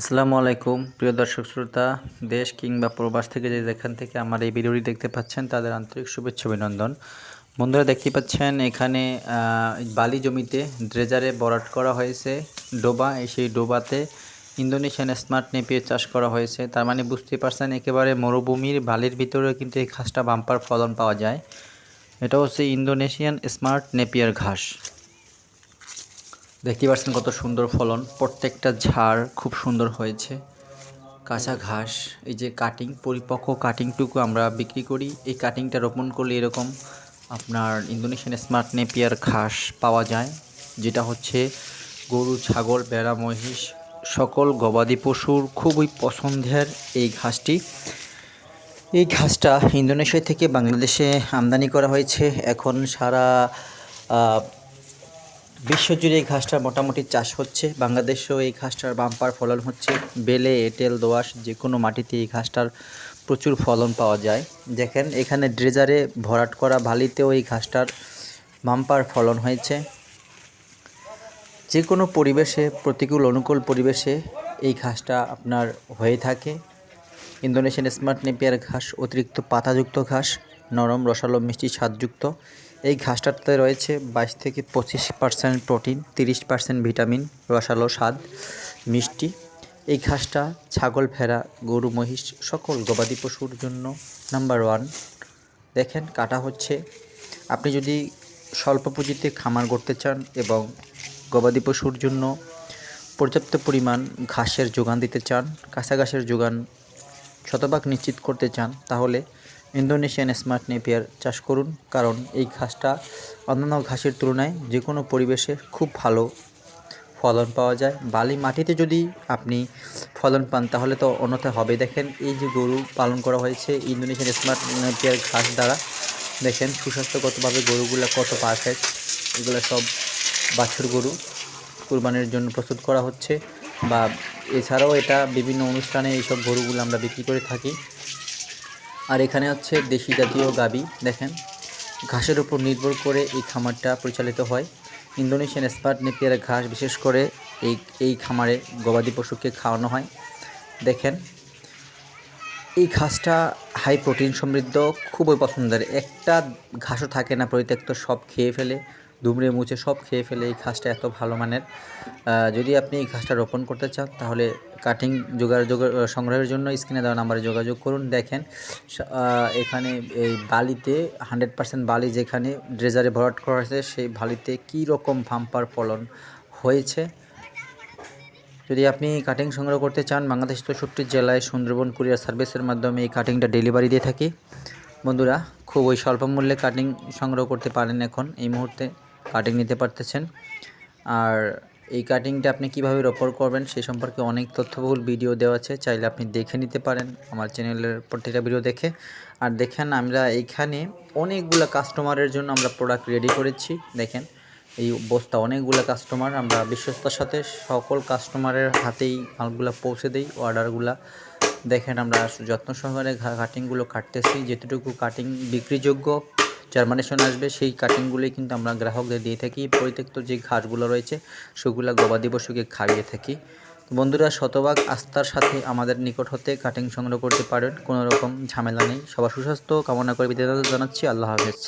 আসসালামু আলাইকুম, প্রিয় দর্শক শ্রোতা, দেশ কিংবা প্রবাস থেকে যে যেখান থেকে আমার এই ভিডিওটি দেখতে পাচ্ছেন, তাদের আন্তরিক শুভেচ্ছা, অভিনন্দন। বন্ধুরা, দেখতে পাচ্ছেন এখানে বালি জমিতে ড্রেজারে বরাট করা হয়েছে, ডোবা সেই ডোবাতে ইন্দোনেশিয়ান স্মার্ট নেপিয়ে চাষ করা হয়েছে। তার মানে বুঝতে পারছেন, একেবারে মরুভূমির বালির ভিতরে কিন্তু এই ঘাসটা বাম্পার ফলন পাওয়া যায়। এটা হচ্ছে ইন্দোনেশিয়ান স্মার্ট নেপিয়ার ঘাস। দেখতে পাচ্ছেন কত সুন্দর ফলন। প্রত্যেকটা ঝাড় খুব সুন্দর হয়েছে। কাঁচা ঘাস, এই যে কাটিং পরিপক্ক কাটিংটুকু আমরা বিক্রি করি। এই কাটিংটা রোপণ করলে এরকম আপনার ইন্দোনেশিয়ান স্মার্ট নেপিয়ার ঘাস পাওয়া যায়, যেটা হচ্ছে গরু, ছাগল বেড়া মহিষ, সকল গবাদি পশুর খুবই পছন্দের এই ঘাসটি। এই ঘাসটা ইন্দোনেশিয়া থেকে বাংলাদেশে আমদানি করা হয়েছে। এখন সারা বিশ্বজুড়ে এই ঘাসটা মোটামুটি চাষ হচ্ছে। বাংলাদেশেও এই ঘাসটার বাম্পার ফলন হচ্ছে। বেলে, এঁটেল, দোআঁশ যে কোনো মাটিতে এই ঘাসটার প্রচুর ফলন পাওয়া যায়। দেখেন, এখানে ড্রেজারে ভরাট করা ভালিতেও এই ঘাসটার বাম্পার ফলন হয়েছে। যে কোনো পরিবেশে, প্রতিকূল, অনুকূল পরিবেশে এই ঘাসটা আপনার হয়ে থাকে। ইন্দোনেশিয়ান স্মার্ট নেপিয়ার ঘাস অতিরিক্ত পাতাযুক্ত ঘাস, নরম, রসালো, মিষ্টি, স্বাদযুক্ত। এই ঘাসটাতে রয়েছে বাইশ থেকে পঁচিশ পার্সেন্ট প্রোটিন, তিরিশ পার্সেন্ট ভিটামিন, রসালো স্বাদ, মিষ্টি। এই ঘাসটা ছাগল, ভেড়া, গরু, মহিষ, সকল গবাদি পশুর জন্য নাম্বার ওয়ান দেখেন, কাটা হচ্ছে। আপনি যদি স্বল্প পুঁজিতে খামার করতে চান এবং গবাদি পশুর জন্য পর্যাপ্ত পরিমাণ ঘাসের যোগান দিতে চান, কাঁচা ঘাসের যোগান শতভাগ নিশ্চিত করতে চান, তাহলে ইন্দোনেশিয়ান স্মার্ট নেপিয়ার চাষ করুন, কারণ এই ঘাসটা অন্যান্য ঘাসের তুলনায় যে কোনো পরিবেশে খুব ভালো ফলন পাওয়া যায়। বালি মাটিতে যদি আপনি ফলন পান, তাহলে তো অন্যথা হবে। দেখেন, এই যে গরু পালন করা হয়েছে ইন্দোনেশিয়ান স্মার্ট নেপিয়ার ঘাস দ্বারা। দেখেন, সুস্বাস্থ্যগতভাবে গরুগুলো কত পারফেক্ট এগুলো সব বাছুর গরু কুরবানির জন্য প্রস্তুত করা হচ্ছে। বা এছাড়াও এটা বিভিন্ন অনুষ্ঠানে এইসব গরুগুলো আমরা বিক্রি করে থাকি। আর এখানে হচ্ছে দেশি জাতীয় গাবি, দেখেন। ঘাসের উপর নির্ভর করে এই খামারটা পরিচালিত হয়। ইন্দোনেশিয়ান স্পার্ট নেপিয়ার ঘাস, বিশেষ করে এই এই খামারে গবাদি পশুকে খাওয়ানো হয়। দেখেন, এই ঘাসটা হাই প্রোটিন সমৃদ্ধ, খুবই পছন্দের। একটা ঘাসও থাকে না, পরিত্যক্ত, সব খেয়ে ফেলে। দুমড়ে মুছে সব খেয়ে ফেলে এই ঘাসটা এত ভালো মানের। যদি আপনি এই ঘাসটা রোপণ করতে চান, তাহলে কাটিং জোগাড় সংগ্রহের জন্য স্ক্রিনে দেওয়া নাম্বারে যোগাযোগ করুন। দেখেন এখানে এই বালিতে হান্ড্রেড পার্সেন্ট বালি যেখানে ড্রেজারে ভরাট করা হয়েছে, সেই বালিতে কী রকম ভাম্পার ফলন হয়েছে? যদি আপনি কাটিং সংগ্রহ করতে চান, বাংলাদেশ চৌষট্টি জেলায় সুন্দরবন কুরিয়ার সার্ভিসের মাধ্যমে এই কাটিংটা ডেলিভারি দিয়ে থাকি। বন্ধুরা খুব ওই স্বল্প মূল্যে কাটিং সংগ্রহ করতে পারেন এখন। এই মুহূর্তে কাটিং নিতে পারতেছেন। আর এই কাটিংটা আপনি কীভাবে রোপণ করবেন সেই সম্পর্কে অনেক তথ্যবহুল ভিডিও দেওয়া আছে, চাইলে আপনি দেখে নিতে পারেন আমার চ্যানেলের প্রত্যেকটা ভিডিও দেখে। আর দেখেন, আমরা এইখানে অনেকগুলো কাস্টমারের জন্য আমরা প্রোডাক্ট রেডি করেছি। দেখেন, এই বস্তা অনেকগুলো কাস্টমার আমরা বিশ্বস্ততার সাথে সকল কাস্টমারের হাতেই মালগুলো পৌঁছে দিই অর্ডারগুলা দেখেন, আমরা যত্ন সহকারে কাটিংগুলো কাটতেছি যেতটুকু কাটিং বিক্রিযোগ্য জার্মানেশন আসবে, সেই কাটিংগুলোই কিন্তু আমরা গ্রাহকদের দিয়ে থাকি। পরিত্যক্ত যে ঘাসগুলো রয়েছে, সেগুলো গবাদি পশুকে খাইয়ে থাকি। বন্ধুরা, শতভাগ আস্থার সাথে আমাদের নিকট হতে কাটিং সংগ্রহ করতে পারেন, কোনো রকম ঝামেলা নেই। সবার সুস্বাস্থ্য, কামনা করে বিদায় জানাচ্ছি, আল্লাহ হাফেজ।